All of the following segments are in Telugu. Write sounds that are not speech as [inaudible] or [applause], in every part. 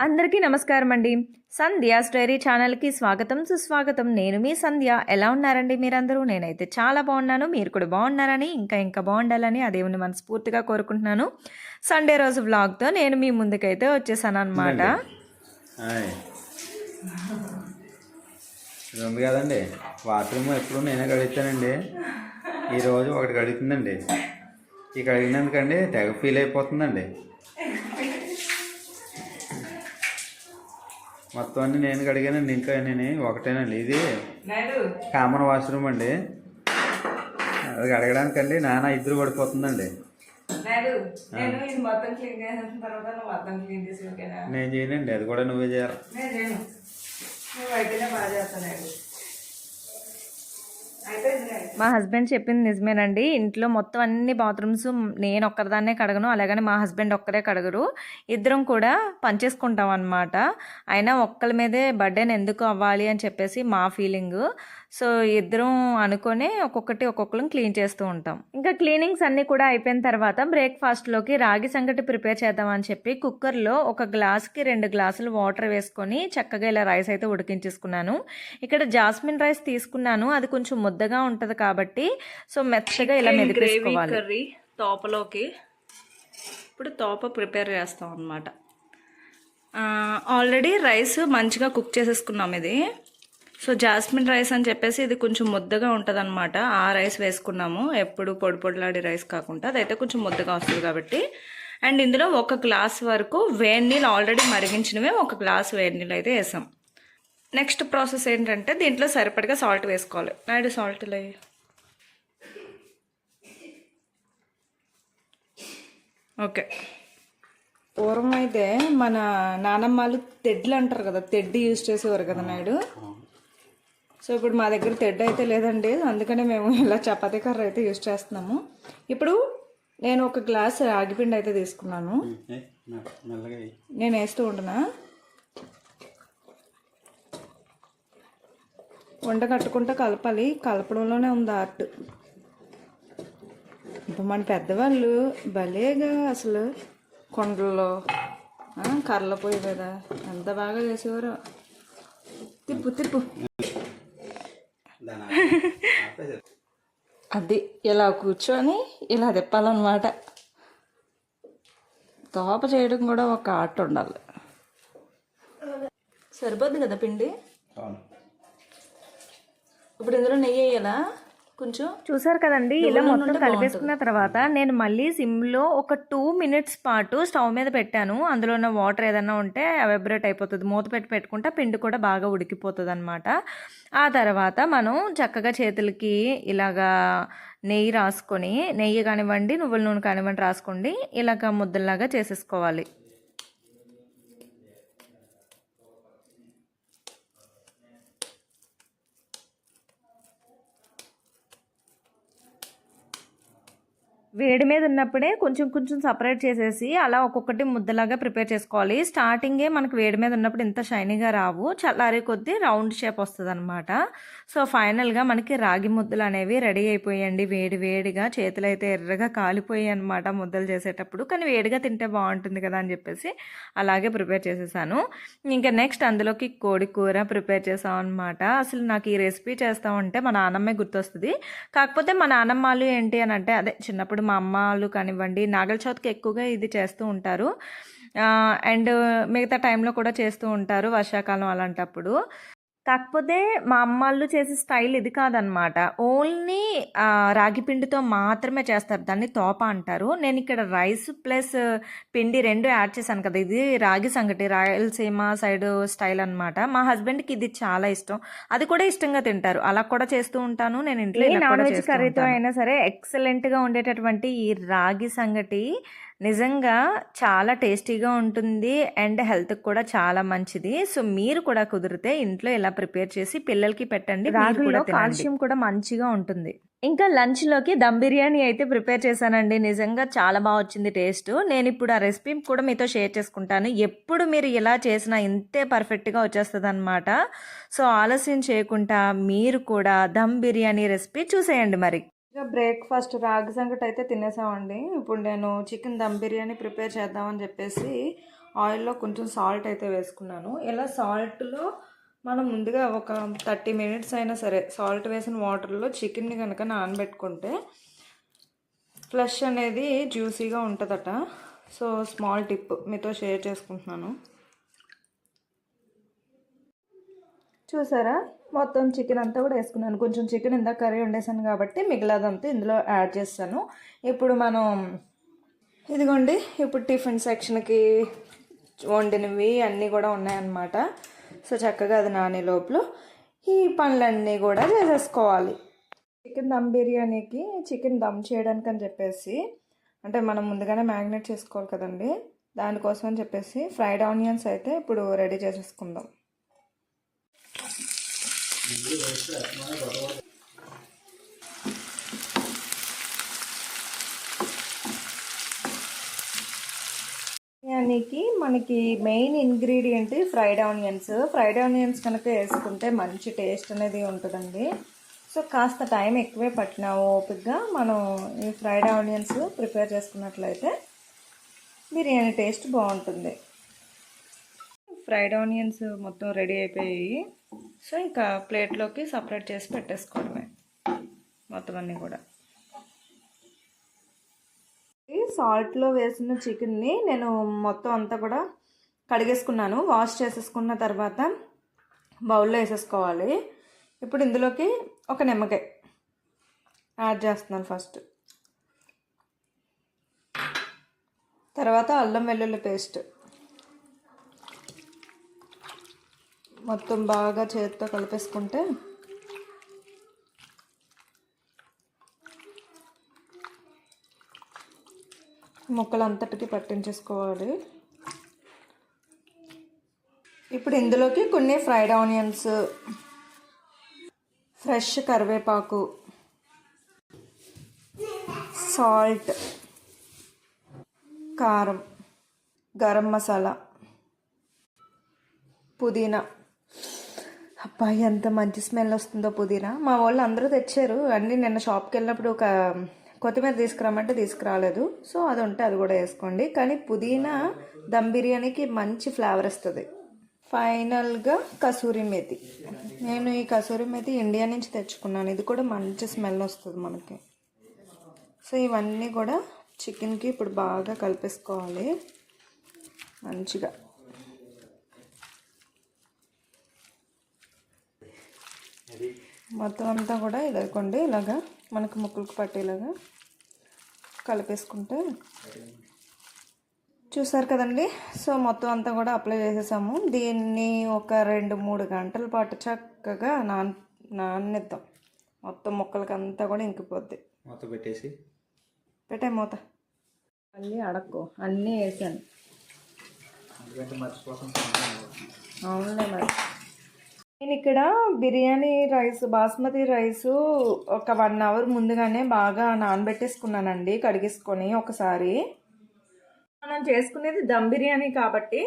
అందరికీ నమస్కారం అండి సంధ్య స్టైరీ ఛానల్కి స్వాగతం సుస్వాగతం. నేను మీ సంధ్య. ఎలా ఉన్నారండి మీరందరూ? నేనైతే చాలా బాగున్నాను. మీరు కూడా బాగున్నారని ఇంకా ఇంకా బాగుండాలని ఆ దేవుని మనస్ఫూర్తిగా కోరుకుంటున్నాను. సండే రోజు వ్లాగ్తో నేను మీ ముందుకైతే వచ్చేసాను అనమాట ఉంది కదండి. బాత్రూమ్ ఎప్పుడు నేనే కడుగుతానండి. ఈరోజు ఒకటి కడుగుతుందండి ఈ కడిగినందుకండి తెగ ఫీల్ అయిపోతుందండి. మొత్తం అన్ని నేను కడిగానండి ఇంకా నేను ఒకటేనండి ఇది కామన్ వాష్రూమ్ అండి. అది కడగడానికండి నాన్న ఇద్దరు పడిపోతుందండి. నేను చేయనండి అది కూడా నువ్వే చేయాలి నేను చేయను నువ్వు అయితేనే బాగా చేస్తానండి మా హస్బెండ్ చెప్పింది నిజమేనండి. ఇంట్లో మొత్తం అన్ని బాత్రూమ్స్ నేను ఒక్కరిదాన్నే కడగను అలాగని మా హస్బెండ్ ఒక్కరే కడగరు. ఇద్దరం కూడా పనిచేసుకుంటాం అనమాట అయినా ఒక్కరి మీదే బర్త్డేని ఎందుకు అవ్వాలి అని చెప్పేసి మా ఫీలింగ్. సో ఇద్దరం అనుకొని ఒక్కొక్కటి ఒక్కొక్కరం క్లీన్ చేస్తూ ఉంటాం. ఇంకా క్లీనింగ్స్ అన్నీ కూడా అయిపోయిన తర్వాత బ్రేక్ఫాస్ట్లోకి రాగి సంగటి ప్రిపేర్ చేద్దామని చెప్పి కుక్కర్లో ఒక గ్లాస్కి రెండు గ్లాసులు వాటర్ వేసుకొని చక్కగా ఇలా రైస్ అయితే ఉడికించేసుకున్నాను. ఇక్కడ జాస్మిన్ రైస్ తీసుకున్నాను. అది కొంచెం ముద్దగా ఉంటుంది కాబట్టి సో మెత్తగా ఇలా మెదిపేసుకోవాలి. కర్రీ తోపలోకి ఇప్పుడు తోప ప్రిపేర్ చేస్తాం అనమాట ఆల్రెడీ రైస్ మంచిగా కుక్ చేసేసుకున్నాం ఇది. సో జాస్మిన్ రైస్ అని చెప్పేసి ఇది కొంచెం ముద్దగా ఉంటుంది అనమాట ఆ రైస్ వేసుకున్నాము. ఎప్పుడు పొడి పొడిలాడి రైస్ కాకుండా అదైతే కొంచెం ముద్దగా వస్తుంది కాబట్టి. అండ్ ఇందులో ఒక గ్లాస్ వరకు వేడి నీళ్ళు ఆల్రెడీ మరిగించినవే ఒక గ్లాస్ వేడి నీళ్ళు అయితే వేసాం. నెక్స్ట్ ప్రాసెస్ ఏంటంటే దీంట్లో సరిపడగా సాల్ట్ వేసుకోవాలి. నాయుడు సాల్ట్ లే. ఓకే. పూర్వం అయితే మన నానమ్మలు తెడ్లు అంటారు కదా తెడ్డి యూజ్ చేసేవారు కదా నాయుడు? సో ఇప్పుడు మా దగ్గర తెడ్డు అయితే లేదండి. అందుకనే మేము ఇలా చపాతీ కర్ర అయితే యూజ్ చేస్తున్నాము. ఇప్పుడు నేను ఒక గ్లాస్ రాగిపిండి అయితే తీసుకున్నాను. నేను వేస్తూ ఉంటున్నా. వంట కట్టుకుంటా కలపాలి. కలపడంలోనే ఉంది ఆర్ట్. ఇప్పుడు మన పెద్దవాళ్ళు భలేగా అసలు కొండల్లో కర్రల పొయ్యి మీద ఎంత బాగా చేసేవారు. తిప్పు తిప్పు. అది ఇలా కూర్చొని ఇలా తిప్పాలన్నమాట. తోప చేయడం కూడా ఒక ఆర్ట్ ఉండాలి. సరిపోద్ది కదా పిండి. ఇప్పుడు ఇందులో నెయ్యి వేయాలా? కొంచెం చూసారు కదండి ఇలా మొత్తం కలిపేసుకున్న తర్వాత నేను మళ్ళీ సిమ్లో ఒక టూ మినిట్స్ పాటు స్టవ్ మీద పెట్టాను. అందులో ఉన్న వాటర్ ఏదన్నా ఉంటే వెబ్రేట్ అయిపోతుంది. మూత పెట్టి పెట్టుకుంటే పిండి కూడా బాగా ఉడికిపోతుంది అనమాట ఆ తర్వాత మనం చక్కగా చేతులకి ఇలాగా నెయ్యి రాసుకొని నెయ్యి కానివ్వండి నువ్వుల నూనె కానివ్వండి రాసుకోండి. ఇలాగ ముద్దల్లాగా చేసేసుకోవాలి. వేడి మీద ఉన్నప్పుడే కొంచెం కొంచెం సపరేట్ చేసేసి అలా ఒక్కొక్కటి ముద్దలాగా ప్రిపేర్ చేసుకోవాలి. స్టార్టింగే మనకు వేడి మీద ఉన్నప్పుడు ఇంత షైనీగా రావు. చల్లారే కొద్దీ రౌండ్ షేప్ వస్తుంది అనమాట సో ఫైనల్గా మనకి రాగి ముద్దలు అనేవి రెడీ అయిపోయాయండి వేడి వేడిగా చేతులు అయితే ఎర్రగా కాలిపోయాయి అనమాట ముద్దలు చేసేటప్పుడు. కానీ వేడిగా తింటే బాగుంటుంది కదా అని చెప్పేసి అలాగే ప్రిపేర్ చేసేసాను. ఇంకా నెక్స్ట్ అందులోకి కోడి కూర ప్రిపేర్ చేసాం అనమాట అసలు నాకు ఈ రెసిపీ చేస్తామంటే మా నాన్నమ్మే గుర్తొస్తుంది. కాకపోతే మా నాన్నమ్మలు ఏంటి అని అంటే అదే చిన్నప్పుడు మా అమ్మలు కానివ్వండి నాగల చవితికి ఎక్కువగా ఇది చేస్తూ ఉంటారు. అండ్ మిగతా టైంలో కూడా చేస్తూ ఉంటారు వర్షాకాలం అలాంటప్పుడు. కాకపోతే మా అమ్మాళ్ళు చేసే స్టైల్ ఇది కాదనమాట. ఓన్లీ రాగి పిండితో మాత్రమే చేస్తారు. దాన్ని తోప అంటారు. నేను ఇక్కడ రైస్ ప్లస్ పిండి రెండు యాడ్ చేశాను కదా. ఇది రాగి సంగటి రాయలసీమ సైడ్ స్టైల్ అనమాట మా హస్బెండ్కి ఇది చాలా ఇష్టం. అది కూడా ఇష్టంగా తింటారు. అలా కూడా చేస్తూ ఉంటాను. నేను ఇంట్లో నాన్ వెజ్ కర్రీతో. అయినా సరే ఎక్సలెంట్గా ఉండేటటువంటి ఈ రాగి సంగటి నిజంగా చాలా టేస్టీగా ఉంటుంది అండ్ హెల్త్కి కూడా చాలా మంచిది. సో మీరు కూడా కుదిరితే ఇంట్లో ఇలా ప్రిపేర్ చేసి పిల్లలకి పెట్టండి కాల్షియం కూడా మంచిగా ఉంటుంది. ఇంకా లంచ్లోకి దమ్ బిర్యానీ అయితే ప్రిపేర్ చేశానండి. నిజంగా చాలా బాగా వచ్చింది టేస్ట్. నేను ఇప్పుడు ఆ రెసిపీ కూడా మీతో షేర్ చేసుకుంటాను. ఎప్పుడు మీరు ఇలా చేసినా ఇంతే పర్ఫెక్ట్గా వచ్చేస్తుంది అనమాట సో ఆలస్యం చేయకుండా మీరు కూడా దమ్ బిర్యానీ రెసిపీ చూసేయండి మరి. ఇక బ్రేక్ఫాస్ట్ రాగి సంగటి అయితే తినేసామండి. ఇప్పుడు నేను చికెన్ దమ్ బిర్యానీ ప్రిపేర్ చేద్దామని చెప్పేసి ఆయిల్లో కొంచెం సాల్ట్ అయితే వేసుకున్నాను. ఇలా సాల్ట్లో మనం ముందుగా ఒక థర్టీ మినిట్స్ అయినా సరే సాల్ట్ వేసిన వాటర్లో చికెన్ని కనుక నానబెట్టుకుంటే ఫ్లష్ అనేది జ్యూసీగా ఉంటుందట. సో స్మాల్ టిప్ మీతో షేర్ చేసుకుంటున్నాను. చూసారా? మొత్తం చికెన్ అంతా కూడా వేసుకున్నాను. కొంచెం చికెన్ ఇందాక కర్రీ వండేసాను కాబట్టి మిగిలిదంతా ఇందులో యాడ్ చేస్తాను. ఇప్పుడు మనం ఇదిగోండి ఇప్పుడు టిఫిన్ సెక్షన్కి వండినవి అన్నీ కూడా ఉన్నాయన్నమాట. సో చక్కగా అది నానే లోపల. ఈ పనులన్నీ కూడా చేసేసుకోవాలి. చికెన్ దమ్ బిర్యానీకి చికెన్ దమ్ చేయడానికి అని చెప్పేసి అంటే మనం ముందుగానే మ్యారినేట్ చేసుకోవాలి కదండి. దానికోసం అని చెప్పేసి ఫ్రైడ్ ఆనియన్స్ అయితే ఇప్పుడు రెడీ చేసేసుకుందాం. బిర్యానీకి మనకి main ingredient fried onions. Fried onions కనుక వేసుకుంటే మంచి టేస్ట్ అనేది ఉంటుందండి. సో కాస్త టైం ఎక్కువే పట్టిన ఓపిక్గా మనం ఈ ఫ్రైడ్ ఆనియన్స్ ప్రిపేర్ చేసుకున్నట్లయితే బిర్యానీ టేస్ట్ బాగుంటుంది. ఫ్రైడ్ ఆనియన్స్ మొత్తం రెడీ అయిపోయాయి. సో ఇంకా ప్లేట్లోకి సపరేట్ చేసి పెట్టేసుకోవడమే. మొత్తం అన్నీ కూడా. ఈ సాల్ట్లో వేసిన చికెన్ని నేను మొత్తం అంతా కూడా కడిగేసుకున్నాను. వాష్ చేసేసుకున్న తర్వాత బౌల్లో వేసేసుకోవాలి. ఇప్పుడు ఇందులోకి ఒక నిమ్మకాయ యాడ్ చేస్తున్నాను ఫస్ట్. తర్వాత అల్లం వెల్లుల్లి పేస్ట్. మొత్తం బాగా చేతితో కలిపేసుకుంటే ముక్కలంతటికి పట్టించేసుకోవాలి. ఇప్పుడు ఇందులోకి కొన్ని ఫ్రైడ్ ఆనియన్స్ ఫ్రెష్ కరివేపాకు సాల్ట్ కారం గరం మసాలా పుదీనా అబ్బాయి ఎంత మంచి స్మెల్ వస్తుందో పుదీనా. మా వాళ్ళు అందరూ తెచ్చారు. అన్నీ నిన్న షాప్కి వెళ్ళినప్పుడు ఒక కొత్తిమీర తీసుకురామంటే తీసుకురాలేదు. సో అది ఉంటే అది కూడా వేసుకోండి. కానీ పుదీనా దమ్ బిర్యానీకి మంచి ఫ్లేవర్ వస్తుంది. ఫైనల్గా కసూరి మేతి. నేను ఈ కసూరి మేతి ఇండియా నుంచి తెచ్చుకున్నాను. ఇది కూడా మంచి స్మెల్ వస్తుంది మనకి. సో ఇవన్నీ కూడా చికెన్కి ఇప్పుడు బాగా కలిపేసుకోవాలి. మంచిగా. మొత్తం అంతా కూడా ఇదనుకోండి ఇలాగా మనకు ముక్కలకు పట్టేలాగా కలిపేసుకుంటే చూసారు కదండి? సో మొత్తం అంతా కూడా అప్లై చేసేసాము. దీన్ని ఒక రెండు మూడు గంటల పాటు చక్కగా నాన్ నాననిద్దాం. మొత్తం ముక్కలకి అంతా కూడా ఇంకిపోద్ది. మొత్తం పెట్టేసి. పెట్టే మూత. మళ్ళీ అడక్కు అన్నీ వేసాను. అవునులే మరి. నేను ఇక్కడ బిర్యానీ రైస్ బాస్మతి రైస్ ఒక వన్ అవర్ ముందుగానే బాగా నానబెట్టేసుకున్నానండి కడిగేసుకొని ఒకసారి. మనం చేసుకునేది దమ్ బిర్యానీ కాబట్టి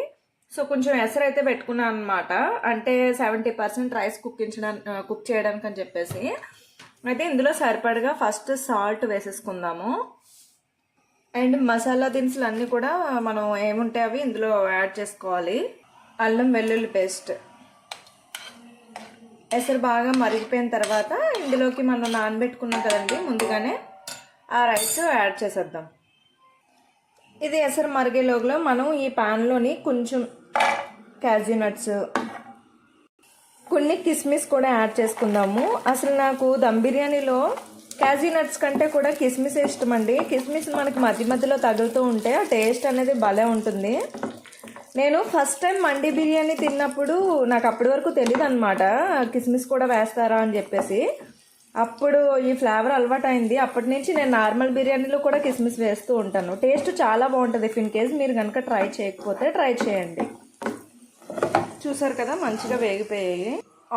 సో కొంచెం ఎసరు అయితే పెట్టుకున్నాను అనమాట అంటే సెవెంటీ పర్సెంట్ రైస్ కుక్కించడానికి కుక్ చేయడానికి అని చెప్పేసి. అయితే ఇందులో సరిపడగా ఫస్ట్ సాల్ట్ వేసేసుకుందాము. అండ్ మసాలా దినుసులు అన్నీ కూడా మనం ఏముంటాయి అవి ఇందులో యాడ్ చేసుకోవాలి. అల్లం వెల్లుల్లి పేస్ట్. ఎసరు బాగా మరిగిపోయిన తర్వాత ఇందులోకి మనం నానబెట్టుకున్నాం కదండి ముందుగానే ఆ రైస్ యాడ్ చేసేద్దాం. ఇది ఎసరు మరిగేలోగా మనం ఈ పాన్లోని కొంచెం క్యాజూ నట్స్ కొన్ని కిస్మిస్ కూడా యాడ్ చేసుకుందాము. అసలు నాకు దమ్ బిర్యానీలో క్యాజీ నట్స్ కంటే కూడా కిస్మిస్ ఇష్టం అండి కిస్మిస్ మనకి మధ్య మధ్యలో తగులుతూ ఉంటే ఆ టేస్ట్ అనేది భలే ఉంటుంది. నేను ఫస్ట్ టైం మండి బిర్యానీ తిన్నప్పుడు నాకు అప్పటి వరకు తెలియదు అనమాట కిస్మిస్ కూడా వేస్తారా అని చెప్పేసి. అప్పుడు ఈ ఫ్లేవర్ అలవాటు అయింది అప్పటి నుంచి నేను నార్మల్ బిర్యానీలో కూడా కిస్మిస్ వేస్తూ ఉంటాను. టేస్ట్ చాలా బాగుంటుంది. ఇఫ్ ఇన్ కేస్ మీరు కనుక ట్రై చేయకపోతే ట్రై చేయండి. చూసారు కదా మంచిగా వేగిపోయాయి.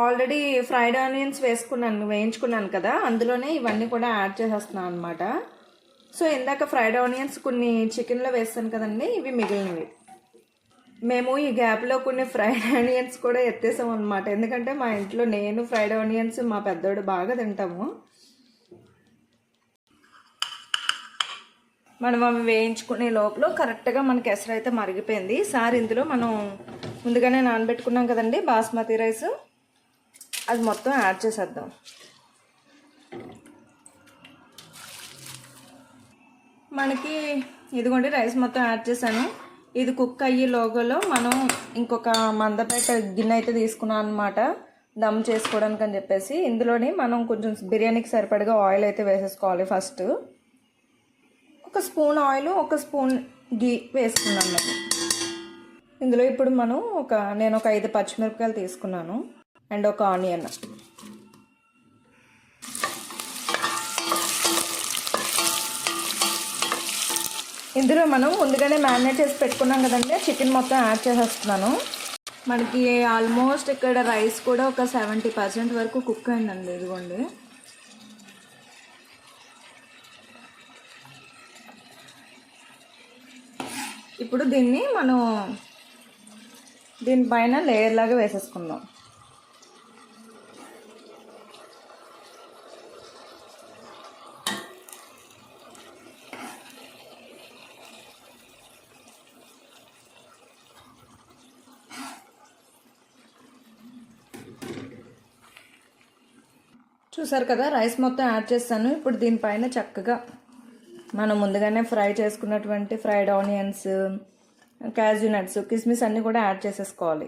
ఆల్రెడీ ఫ్రైడ్ ఆనియన్స్ వేసుకున్నాను వేయించుకున్నాను కదా అందులోనే ఇవన్నీ కూడా యాడ్ చేసేస్తున్నాను అనమాట సో ఇందాక ఫ్రైడ్ ఆనియన్స్ కొన్ని చికెన్లో వేస్తాను కదండి ఇవి మిగిలినవి. మేము ఈ గ్యాప్లో కొన్ని ఫ్రైడ్ ఆనియన్స్ [laughs] కూడా ఎత్తేసాం అనమాట ఎందుకంటే మా ఇంట్లో నేను ఫ్రైడ్ ఆనియన్స్ మా పెద్దోడు బాగా తింటాము. మనం అవి వేయించుకునే లోపల కరెక్ట్గా మనకి ఎసరు అయితే మరిగిపోయింది. సార్ ఇందులో మనం ముందుగానే నానబెట్టుకున్నాం కదండి బాస్మతి రైస్. అది మొత్తం యాడ్ చేసేద్దాం. మనకి ఇదిగోండి రైస్ మొత్తం యాడ్ చేశాను. ఇది కుక్ అయ్యే లోగోలో మనం ఇంకొక మందపేట గిన్నె అయితే తీసుకున్నాం అనమాట దమ్ చేసుకోవడానికి అని చెప్పేసి. ఇందులోని మనం కొంచెం బిర్యానీకి సరిపడగా ఆయిల్ అయితే వేసేసుకోవాలి ఫస్ట్. ఒక స్పూన్ ఆయిల్ ఒక స్పూన్ గీ వేసుకున్నాం మనం. ఇందులో ఇప్పుడు మనం ఒక నేను ఒక ఐదు పచ్చిమిరపకాయలు తీసుకున్నాను. అండ్ ఒక ఆనియన్. ఇందులో మనం ముందుగానే మ్యారినేట్ చేసి పెట్టుకున్నాం కదండి. చికెన్ మొత్తం యాడ్ చేసేస్తున్నాను. మనకి ఆల్మోస్ట్ ఇక్కడ రైస్ కూడా ఒక సెవెంటీ పర్సెంట్ వరకు కుక్ అయిందండి ఇదిగోండి. ఇప్పుడు దీన్ని మనం దీనిపైన లేయర్ లాగా వేసేసుకుందాం. చూసారు కదా రైస్ మొత్తం యాడ్ చేస్తాను ఇప్పుడు దీనిపైన చక్కగా మనం ముందుగానే ఫ్రై చేసుకున్నటువంటి ఫ్రైడ్ ఆనియన్స్ క్యాజూ నట్స్ కిస్మిస్ అన్నీ కూడా యాడ్ చేసేసుకోవాలి.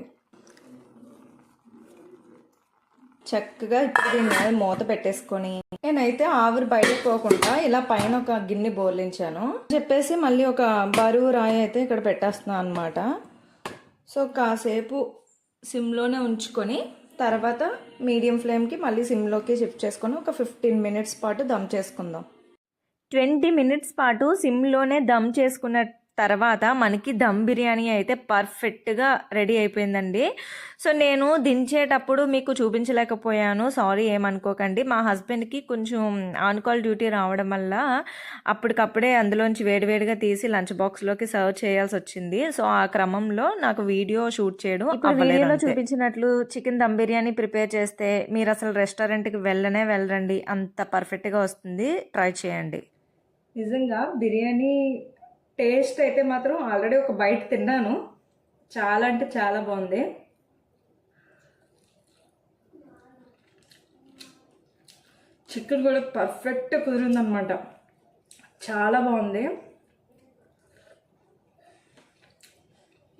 చక్కగా ఇప్పుడు దీన్ని మీద మూత పెట్టేసుకొని నేనైతే ఆవిరి బయటకు పోకుండా ఇలా పైన ఒక గిన్నె బోర్లించాను. చెప్పేసి మళ్ళీ ఒక బరువు రాయి అయితే ఇక్కడ పెట్టేస్తున్నాను అనమాట సో కాసేపు సిమ్లోనే ఉంచుకొని తర్వాత మీడియం ఫ్లేమ్కి మళ్ళీ సిమ్లోకి షిఫ్ట్ చేసుకొని ఒక ఫిఫ్టీన్ మినిట్స్ పాటు దమ్ చేసుకుందాం. ట్వంటీ మినిట్స్ పాటు సిమ్లోనే దమ్ చేసుకున్న తర్వాత మనకి దమ్ బిర్యానీ అయితే పర్ఫెక్ట్గా రెడీ అయిపోయిందండి. సో నేను దించేటప్పుడు మీకు చూపించలేకపోయాను. సారీ ఏమనుకోకండి. మా హస్బెండ్కి కొంచెం ఆన్ కాల్ డ్యూటీ రావడం వల్ల అప్పటికప్పుడే అందులోంచి వేడివేడిగా తీసి లంచ్ బాక్స్లోకి సర్వ్ చేయాల్సి వచ్చింది. సో ఆ క్రమంలో నాకు వీడియో షూట్ చేయడం వీడియోలో చూపించినట్లు చికెన్ దమ్ బిర్యానీ ప్రిపేర్ చేస్తే మీరు అసలు రెస్టారెంట్కి వెళ్ళనే వెళ్ళరండి. అంత పర్ఫెక్ట్గా వస్తుంది. ట్రై చేయండి. నిజంగా బిర్యానీ టేస్ట్ అయితే మాత్రం ఆల్రెడీ ఒక బయట తిన్నాను. చాలా అంటే చాలా బాగుంది. చికెన్ కూడా పర్ఫెక్ట్ కుదిరిందనమాట. చాలా బాగుంది.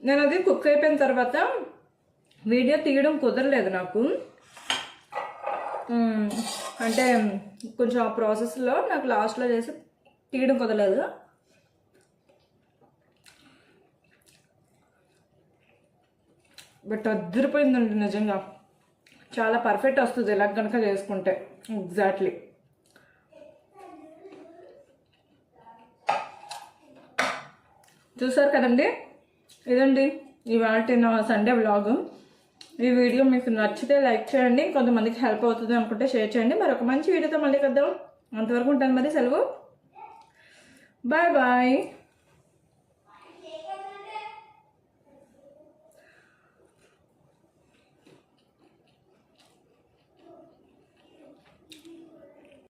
నేను అది కుక్ అయిపోయిన తర్వాత వీడియో తీయడం కుదరలేదు నాకు. అంటే కొంచెం ఆ ప్రాసెస్లో నాకు లాస్ట్లో చేసి తీయడం కుదరలేదు. బట్ అద్దరిపోయిందండి నిజంగా. చాలా పర్ఫెక్ట్ వస్తుంది ఇలా కనుక చేసుకుంటే. ఎగ్జాక్ట్లీ చూసారు కదండి? ఇదండి ఇవాళ నా సండే బ్లాగ్ ఈ వీడియో మీకు నచ్చితే లైక్ చేయండి కొంతమందికి హెల్ప్ అవుతుంది అనుకుంటే షేర్ చేయండి. మరి ఒక మంచి వీడియోతో మళ్ళీ కద్దాం అంతవరకు ఉంటాను మరి సెలవు. Bye bye